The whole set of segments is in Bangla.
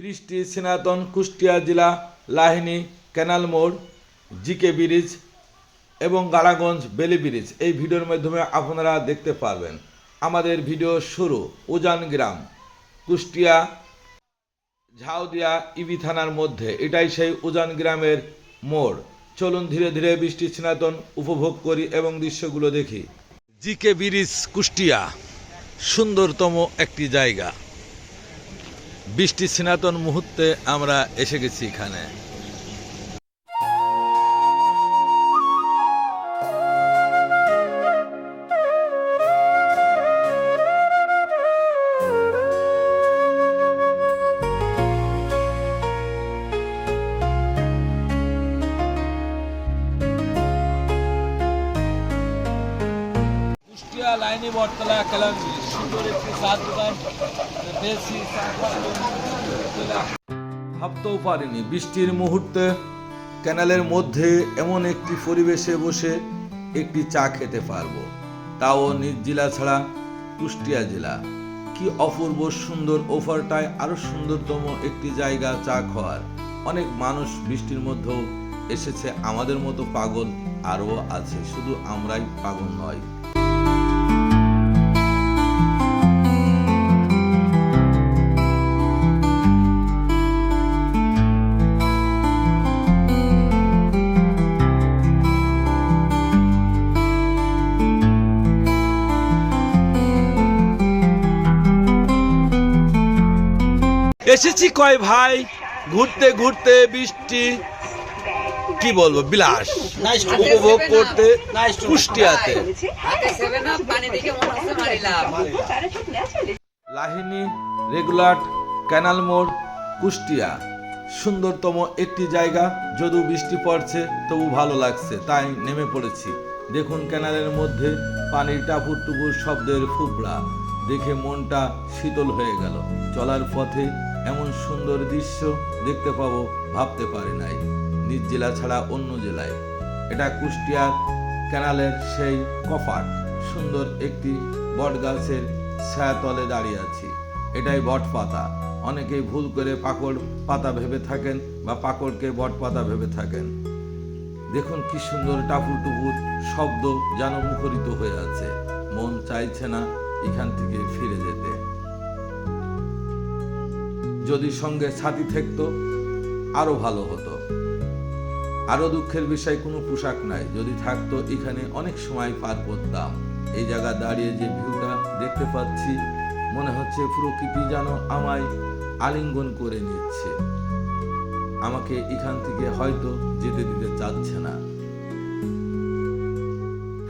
বৃষ্টি, সিনাতন, কুষ্টিয়া জেলা, লাহিনী ক্যানাল মোড়, জিকে ব্রিজ এবং গাড়াগঞ্জ বেলি ব্রিজ। এই ভিডিওর মাধ্যমে আপনারা দেখতে পারবেন আমাদের ভিডিও শুরু। উজান গ্রাম, কুষ্টিয়া, ঝাউদিয়া, ইবি থানার মধ্যে। এটাই সেই উজান গ্রামের মোড়। চলুন ধীরে ধীরে বৃষ্টি, সিনাতন উপভোগ করি এবং দৃশ্যগুলো দেখি। জিকে ব্রিজ, কুষ্টিয়া, সুন্দরতম একটি জায়গা। বৃষ্টি সিনাতন মুহূর্তে আমরা এসে গেছি এখানে। কুষ্টিয়া লাইনি বটতলা কেলাঙ্গি সুন্দর একটি চার দোকান। দেশি ভাবতেও পারিনি, বৃষ্টির মুহূর্তে ক্যানালের মধ্যে এমন একটি পরিবেশে বসে একটি চা খেতে পারব। তাও নিজ জেলা ছাড়া কুষ্টিয়া জেলা। কি অপূর্ব সুন্দর ওভারটায় আরও সুন্দরতম একটি জায়গা চা খাওয়ার। অনেক মানুষ বৃষ্টির মধ্যেও এসেছে, আমাদের মতো পাগল আরও আছে। শুধু আমরাই পাগল নয় এসেছি কয় ভাই? ঘুরতে ঘুরতে বৃষ্টি কি বলব বিলাস। উপভোগ করতে কুষ্টিয়াতে। লাহিনী রেগুলার ক্যানাল মোড় কুষ্টিয়া। সুন্দরতম একটি জায়গা যদিও বৃষ্টি পড়ছে তবু ভালো লাগছে তাই নেমে পড়েছি। দেখুন ক্যানালের মধ্যে পানির টাপুর টুপুর শব্দের ফুবড়া। দেখে মনটা শীতল হয়ে গেল। চলার পথে এমন সুন্দর দৃশ্য দেখতে পাবো, ভাবতে পারি নাই। নিজ জেলা ছাড়া অন্য জেলায়। এটা কুষ্টিয়ার ক্যানালের সেই কফাট সুন্দর একটি বট গাছের ছায়াতলে দাঁড়িয়ে আছি। এটাই বট পাতা অনেকেই ভুল করে পাকড় পাতা ভেবে থাকেন বা পাকড়কে বট পাতা ভেবে থাকেন। দেখুন কি সুন্দর টাপুর টুপুর শব্দ যেন মুখরিত হয়ে আছে। মন চাইছে না এখান থেকে ফিরে যেতে। যদি সঙ্গে ছাতি থাকতো, আরও ভালো হতো। আরও দুঃখের বিষয়, কোনো পোশাক নাই। যদি থাকতো, এখানে অনেক সময় পার করতাম। এই জায়গা দাঁড়িয়ে যে ভিউটা দেখতে পাচ্ছি, মনে হচ্ছে প্রকৃতি যেন আমায় আলিঙ্গন করে নিচ্ছে। আমাকে এখান থেকে হয়তো যেতে দিতে চাচ্ছে না।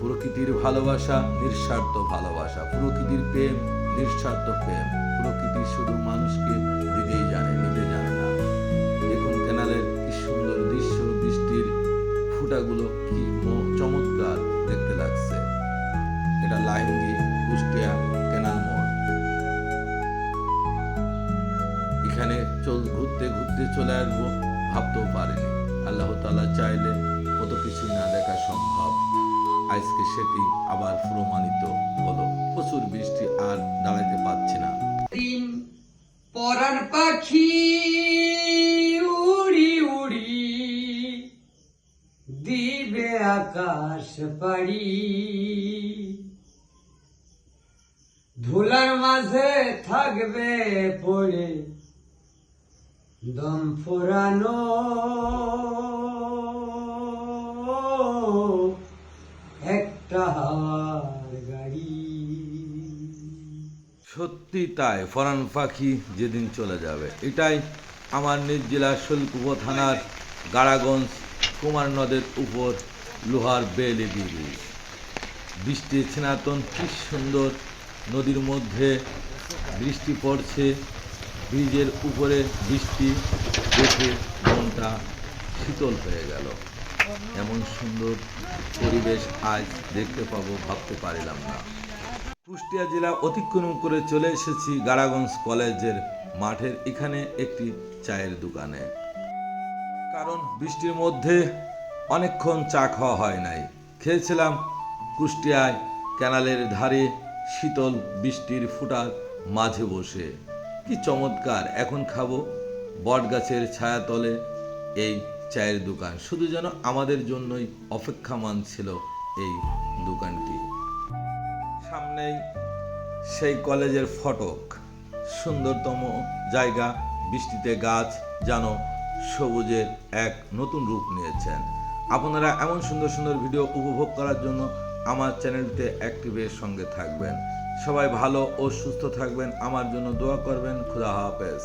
প্রকৃতির ভালোবাসা, নিঃস্বার্থ ভালোবাসা। প্রকৃতির প্রেম, নিঃস্বার্থ প্রেম। প্রকৃতি শুধু মানুষকে দিতেই জানে, নিতে জানে না। দেখুন কেনালের কি সুন্দর দৃশ্য, বৃষ্টির ফুটাগুলো কি চমৎকার দেখতে লাগছে। এটা লাহিঙ্গি কুষ্টিয়া কেনাল মোড়। এখানে চল, ঘুরতে ঘুরতে চলে আসব, ভাবতেও পারিনি। আল্লাহ তাআলা চাইলে কত কিছু না দেখা সম্ভব। আজকে সেটি আবার প্রমাণিত হলো। প্রচুর বৃষ্টি আর দাঁড়াইতে পারছি না। পরার পাখি উড়ি উড়ি দিবে আকাশ পাড়ি। ধুলার মাঝে থাকবে পড়ে দম ফুরানো। একটা হাওয়ার সত্যি তাই, ফরান পাখি যেদিন চলে যাবে। এটাই আমার নিজ জেলার শৈলকুপো থানার গাড়াগঞ্জ কুমার নদের উপর লোহার বেলি ব্রিজ বৃষ্টির ছিনাতন কি সুন্দর নদীর মধ্যে বৃষ্টি পড়ছে। ব্রিজের উপরে বৃষ্টি দেখে মনটা শীতল হয়ে গেল। এমন সুন্দর পরিবেশ আজ দেখতে পাবো, ভাবতে পারিলাম না। কুষ্টিয়া জেলা অতিক্রম করে চলে এসেছি গাড়াগঞ্জ কলেজের মাঠের এখানে একটি চায়ের দোকানে। কারণ বৃষ্টির মধ্যে অনেকক্ষণ চা খাওয়া হয় নাই। খেয়েছিলাম কুষ্টিয়ায় ক্যানালের ধারে শীতল বৃষ্টির ফুটার মাঝে বসে। কি চমৎকার! এখন খাব বটগাছের ছায়াতলে এই চায়ের দোকান। শুধু যেন আমাদের জন্যই অপেক্ষামান ছিল এই দোকানটি। সামনেই সেই কলেজের ফটক। সুন্দরতম জায়গা, বৃষ্টিতে গাছ যেন সবুজের এক নতুন রূপ নিয়েছেন। আপনারা এমন সুন্দর সুন্দর ভিডিও উপভোগ করার জন্য আমার চ্যানেলটিতে অ্যাক্টিভের সঙ্গে থাকবেন। সবাই ভালো ও সুস্থ থাকবেন। আমার জন্য দোয়া করবেন। খুদা হাফেজ।